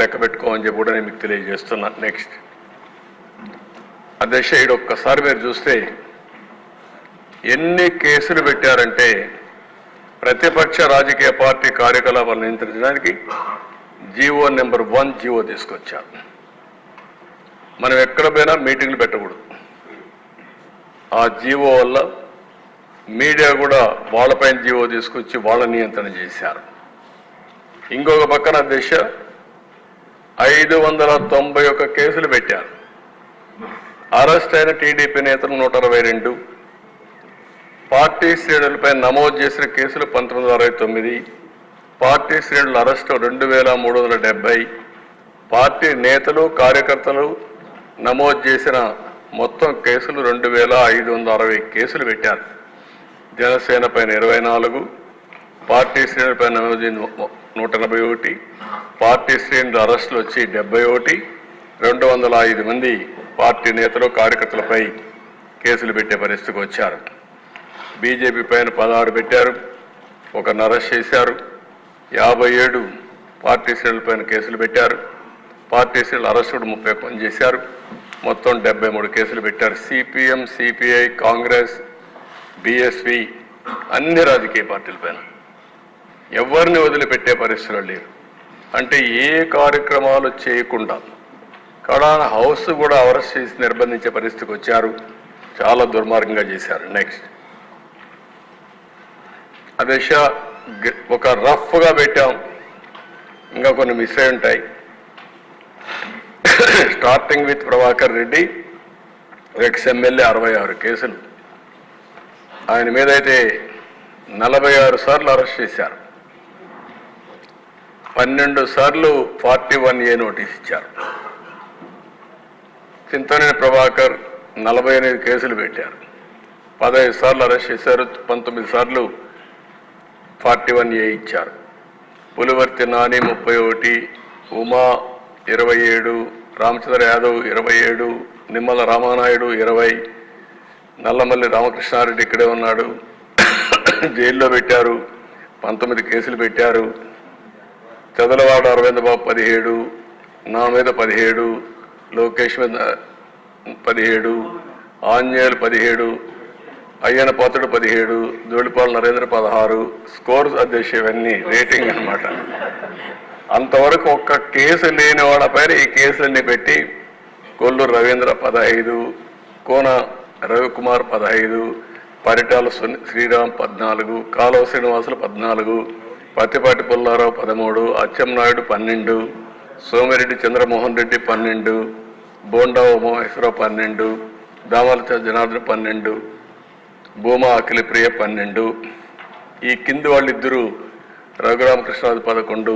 లెక్క పెట్టుకోమని చెప్పి కూడా నేను మీకు తెలియజేస్తున్నా. నెక్స్ట్ అధ్యక్ష ఇడు ఒక్కసారి మీరు చూస్తే ఎన్ని కేసులు పెట్టారంటే ప్రతిపక్ష రాజకీయ పార్టీ కార్యకలాపాలు నియంత్రించడానికి జీవో నెంబర్ వన్ జీవో తీసుకొచ్చారు. మనం ఎక్కడ పోయినా మీటింగ్లు పెట్టకూడదు. ఆ జీవో వల్ల మీడియా కూడా వాళ్ళపైన జీవో తీసుకొచ్చి వాళ్ళ నియంత్రణ చేశారు. ఇంకొక పక్కన దిశ ఐదు వందల తొంభై ఒక్క కేసులు పెట్టారు. అరెస్ట్ అయిన టీడీపీ నేతలు నూట అరవై రెండు. పార్టీ శ్రేణులపై నమోదు చేసిన కేసులు పంతొమ్మిది అరవై తొమ్మిది. పార్టీ శ్రేణుల అరెస్టు రెండు వేల మూడు వందల డెబ్బై పార్టీ నేతలు కార్యకర్తలు నమోదు చేసిన మొత్తం కేసులు రెండు వేల ఐదు వందల అరవై కేసులు పెట్టారు. జనసేన పైన ఇరవై నాలుగు పార్టీ శ్రేణులపై నమోదు నూట ఎనభై ఒకటి పార్టీ శ్రేణులు అరెస్టులు వచ్చి డెబ్బై ఒకటి రెండు వందల ఐదు మంది పార్టీ నేతలు కార్యకర్తలపై కేసులు పెట్టే పరిస్థితికి వచ్చారు. బీజేపీ పైన పదహారు పెట్టారు ఒకరిని అరెస్ట్ చేశారు యాభై ఏడు పార్టీ శ్రేణులపైన కేసులు పెట్టారు పార్టీ శ్రేణులు అరెస్టుడు ముప్పై పని చేశారు మొత్తం డెబ్బై మూడు కేసులు పెట్టారు. సిపిఎం సిపిఐ కాంగ్రెస్ బిఎస్పి అన్ని రాజకీయ పార్టీలపైన ఎవరిని వదిలిపెట్టే పరిస్థితులు లేరు. అంటే ఏ కార్యక్రమాలు చేయకుండా కడాన హౌస్ కూడా అరెస్ట్ చేసి నిర్బంధించే పరిస్థితికి వచ్చారు. చాలా దుర్మార్గంగా చేశారు. నెక్స్ట్ అదే షా- గ- ఒక రఫ్గా పెట్టాం. ఇంకా కొన్ని మిస్ అయి ఉంటాయి. Starting with Prabhakar Reddy ex MLA అరవై ఆరు కేసులు. ఆయన మీద అయితే నలభై ఆరు సార్లు అరెస్ట్ చేశారు. పన్నెండు సార్లు ఫార్టీ వన్ ఏ నోటీస్ ఇచ్చారు. చింతనేని ప్రభాకర్ నలభై ఎనిమిది కేసులు పెట్టారు. పదహైదు సార్లు అరెస్ట్ చేశారు పంతొమ్మిది సార్లు ఫార్టీ వన్ ఏ ఇచ్చారు. పులివర్తి నాని ముప్పై ఒకటి ఉమా ఇరవై ఏడు రామచంద్ర యాదవ్ ఇరవై ఏడు నిమ్మల రామానాయుడు ఇరవై నల్లమల్లి రామకృష్ణారెడ్డి ఇక్కడే ఉన్నాడు. జైల్లో పెట్టారు పంతొమ్మిది కేసులు పెట్టారు. చదలవాడ అరవింద బాబు పదిహేడు నా మీద పదిహేడు లోకేష్ మీద పదిహేడు ఆంజనేయులు పదిహేడు అయ్యన పాత్రుడు పదిహేడు జోడిపాల నరేంద్ర పదహారు స్కోర్స్ అధ్యక్ష ఇవన్నీ రేటింగ్ అన్నమాట. అంతవరకు ఒక్క కేసు లేని వాళ్ళపైన ఈ కేసులన్నీ పెట్టి కొల్లూరు రవీంద్ర పదహైదు కోన రవికుమార్ పదహైదు పరిటాల శ్రీరామ్ పద్నాలుగు కాలువ శ్రీనివాసులు పద్నాలుగు పత్తిపాటి పుల్లారావు పదమూడు అచ్చెంనాయుడు పన్నెండు సోమిరెడ్డి చంద్రమోహన్ రెడ్డి పన్నెండు బోండా ఉమామహేశ్వరరావు పన్నెండు దామలచ జనార్దన్ పన్నెండు భూమా అఖిలప్రియ పన్నెండు. ఈ కింది వాళ్ళిద్దరూ రఘురామకృష్ణరాజు పదకొండు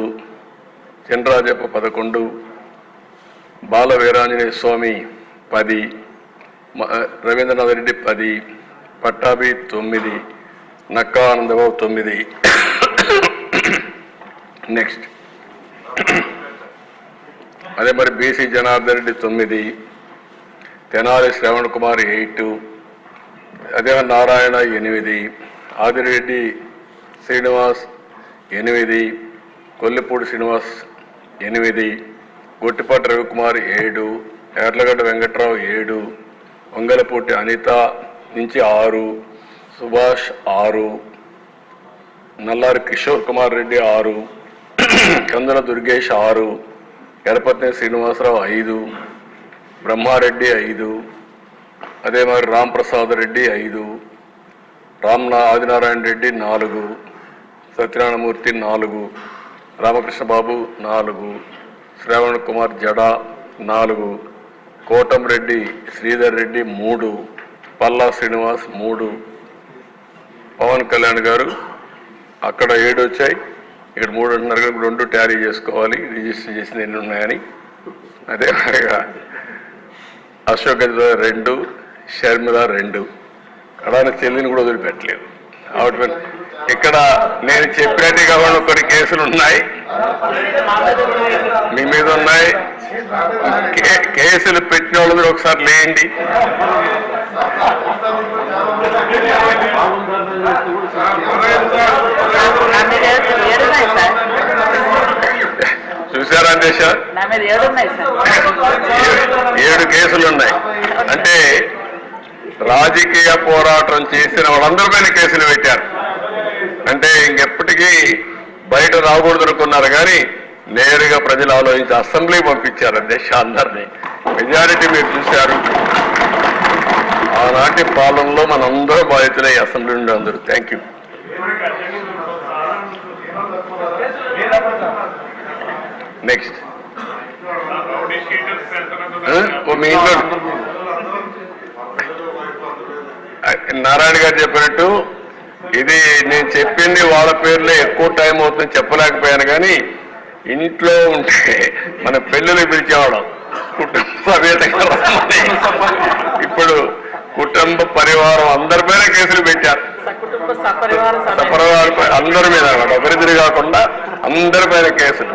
చంద్రరాజప్ప పదకొండు బాల వీరాంజనేయ స్వామి పది మ- రవీంద్రనాథ్ రెడ్డి పది పట్టాభి తొమ్మిది నక్కా ఆనందబాబు తొమ్మిది. నెక్స్ట్ అదే మరి బీసీ జనార్దన్ రెడ్డి తొమ్మిది తెనాలి శ్రవణ్ కుమార్ ఎయిట్ అదే నారాయణ ఎనిమిది ఆదిరెడ్డి శ్రీనివాస్ ఎనిమిది కొల్లిపూడి శ్రీనివాస్ ఎనిమిది గొట్టిపాటి రవికుమార్ ఏడు ఎర్లగడ్డ వెంకట్రావు ఏడు వంగలపూటి అనిత నుంచి ఆరు సుభాష్ ఆరు నల్లారి కిషోర్ కుమార్ రెడ్డి ఆరు కందన దుర్గేష్ ఆరు ఎడపత్ని శ్రీనివాసరావు ఐదు బ్రహ్మారెడ్డి ఐదు అదే మరి రాంప్రసాద్ రెడ్డి ఐదు రామ్నా ఆదినారాయణ రెడ్డి నాలుగు సత్యనారాయణమూర్తి నాలుగు రామకృష్ణ బాబు నాలుగు శ్రావణ్ కుమార్ జడా నాలుగు కోటంరెడ్డి శ్రీధర్ రెడ్డి మూడు పల్లా శ్రీనివాస్ మూడు. పవన్ కళ్యాణ్ గారు అక్కడ ఏడు వచ్చాయి ఇక్కడ మూడు అంటున్నారు ఇప్పుడు రెండు ట్యాలీ చేసుకోవాలి రిజిస్టర్ చేసిన ఎన్ని ఉన్నాయని. అదే మాదిరిగా అశోక్ రెండు షర్మిల రెండు. కడాని చెల్లిని కూడా వదిలిపెట్టలేదు. ఆవిడ ఇక్కడ నేను చెప్పినట్టు కావాలి కొన్ని కేసులు ఉన్నాయి. మీ మీద ఉన్నాయి. కే- కేసులు పెట్టిన వాళ్ళు ఒకసారి లేండి. మీద ఏడు కేసులు ఉన్నాయి. అంటే రాజకీయ పోరాటం చేసిన వాళ్ళందరి పైన కేసులు పెట్టారు. అంటే ఇంకెప్పటికీ బయట రాకూడదు అనుకున్నారు కానీ నేరుగా ప్రజలు ఆలోచించి అసెంబ్లీ పంపించారు అధ్యక్ష అందరినీ. మెజారిటీ మీరు చూశారు. ఆనాటి పాలనలో మనందరూ బాధితులై అసెంబ్లీ నుండి అందరూ. థ్యాంక్ యూ నెక్స్ట్ మీ ఇంట్లో నారాయణ గారు చెప్పినట్టు ఇది నేను చెప్పింది వాళ్ళ పేర్లే ఎక్కువ టైం అవుతుంది చెప్పలేకపోయాను కానీ ఇంట్లో ఉంటే మన పెళ్ళిళ్ళు పిలిచేవాళ్ళం. కుటుంబ సమేతంగా. ఇప్పుడు కుటుంబ పరివారం అందరిపైన కేసులు పెట్టారు. సపరివార అందరి మీద ఒకరిద్దరు కాకుండా అందరిపైన కేసులు.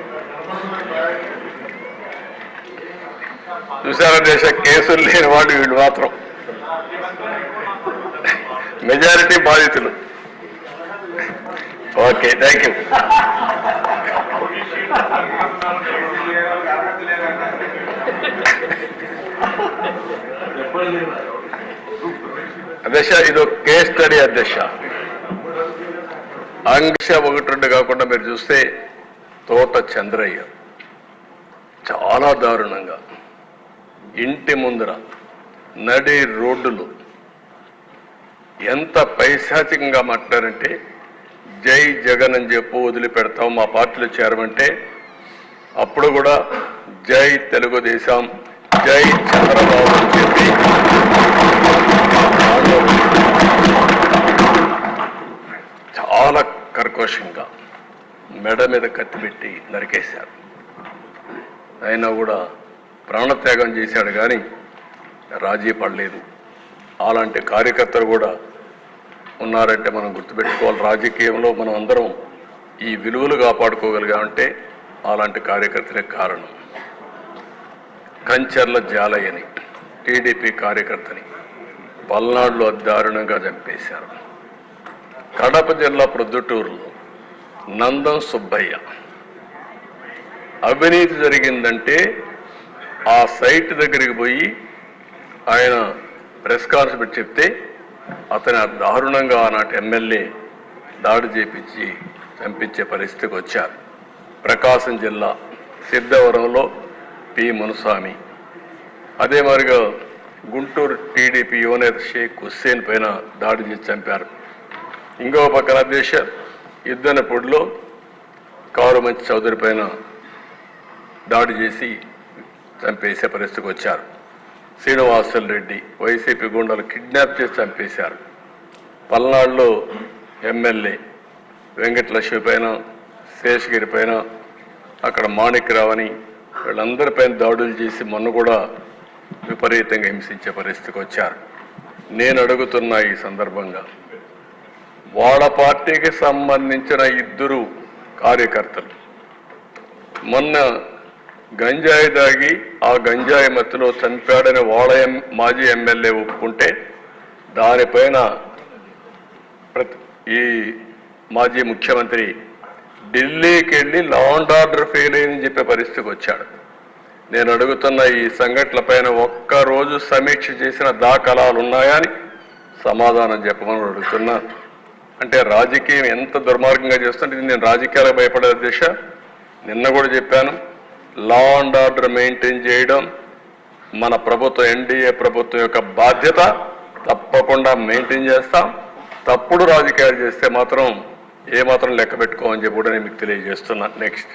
చూసారా దేశ కేసులు లేని వాళ్ళు వీళ్ళు మాత్రం. మెజారిటీ బాధితులు. ఓకే థ్యాంక్ యూ అధ్యక్ష ఇది ఒక కేస్ స్టడీ అధ్యక్ష. అంశ ఒకటి రెండు కాకుండా మీరు చూస్తే తోట చంద్రయ్య. చాలా దారుణంగా. ఇంటి ముందర నడి రోడ్డులు ఎంత పైశాచికంగా మాట్లాడారంటే జై జగన్ అని చెప్పు వదిలిపెడతాం మా పార్టీలో చేరమంటే అప్పుడు కూడా జై తెలుగుదేశం జై చంద్రబాబు అని చెప్పి చాలా కర్కోశంగా మెడ మీద కత్తిపెట్టి నరికేశారు. అయినా కూడా ప్రాణత్యాగం చేశాడు కానీ రాజీ పడలేదు. అలాంటి కార్యకర్తలు కూడా ఉన్నారంటే మనం గుర్తుపెట్టుకోవాలి. రాజకీయంలో మనం అందరం ఈ విలువలు కాపాడుకోగలిగామంటే అలాంటి కార్యకర్తలే కారణం. కంచర్ల జాలయ్యని టీడీపీ కార్యకర్తని పల్నాడులో దారుణంగా చంపేశారు. కడప జిల్లా ప్రొద్దుటూరులో నందం సుబ్బయ్య. అవినీతి జరిగిందంటే ఆ సైట్ దగ్గరికి పోయి ఆయన ప్రెస్ కాన్ఫరెన్స్ చెప్తే అతని దారుణంగా ఆనాటి ఎమ్మెల్యే దాడి చేపించి చంపించే పరిస్థితికి వచ్చారు. ప్రకాశం జిల్లా సిద్ధవరంలో పి. మునుస్వామి అదే మరిగా గుంటూరు టీడీపీ యువనేత షేక్ హుస్సేన్ పైన దాడి చేసి చంపారు. ఇంకో పక్కన దేశ యుద్ధనపూడిలో కారు మంచి చౌదరి పైన దాడి చేసి చంపేసే పరిస్థితికి వచ్చారు. శ్రీనివాసులు రెడ్డి వైసీపీ గుండెలు కిడ్నాప్ చేసి చంపేశారు. పల్నాడులో ఎమ్మెల్యే వెంకటలక్ష్మి పైన శేషగిరి పైన అక్కడ మాణిక్రావని వీళ్ళందరిపైన దాడులు చేసి మొన్న కూడా విపరీతంగా హింసించే పరిస్థితికి వచ్చారు. నేను అడుగుతున్న ఈ సందర్భంగా వాళ్ళ పార్టీకి సంబంధించిన ఇద్దరు కార్యకర్తలు మొన్న గంజాయి దాగి ఆ గంజాయి మత్తులో చంపాడని వాళ్ళ మాజీ ఎమ్మెల్యే ఒప్పుకుంటే దానిపైన ప్రతి ఈ మాజీ ముఖ్యమంత్రి ఢిల్లీకి వెళ్ళి లా అండ్ ఆర్డర్ ఫెయిల్ అయిందని చెప్పే పరిస్థితికి వచ్చాడు. నేను అడుగుతున్న ఈ సంఘటనలపైన ఒక్కరోజు సమీక్ష చేసిన దాఖలాలు ఉన్నాయా అని సమాధానం చెప్పమని అడుగుతున్నా. అంటే రాజకీయం ఎంత దుర్మార్గంగా చేస్తుంటే ఇది నేను రాజకీయాలకు భయపడే దిశ. నిన్న కూడా చెప్పాను. లా అండ్ ఆర్డర్ మెయింటైన్ చేయడం మన ప్రభుత్వం ఎన్డీఏ ప్రభుత్వం యొక్క బాధ్యత. తప్పకుండా మెయింటైన్ చేస్తాం. తప్పుడు రాజకీయాలు చేస్తే మాత్రం ఏ మాత్రం లెక్క పెట్టుకోమని చెప్పి కూడా నేను మీకు తెలియజేస్తున్నా. నెక్స్ట్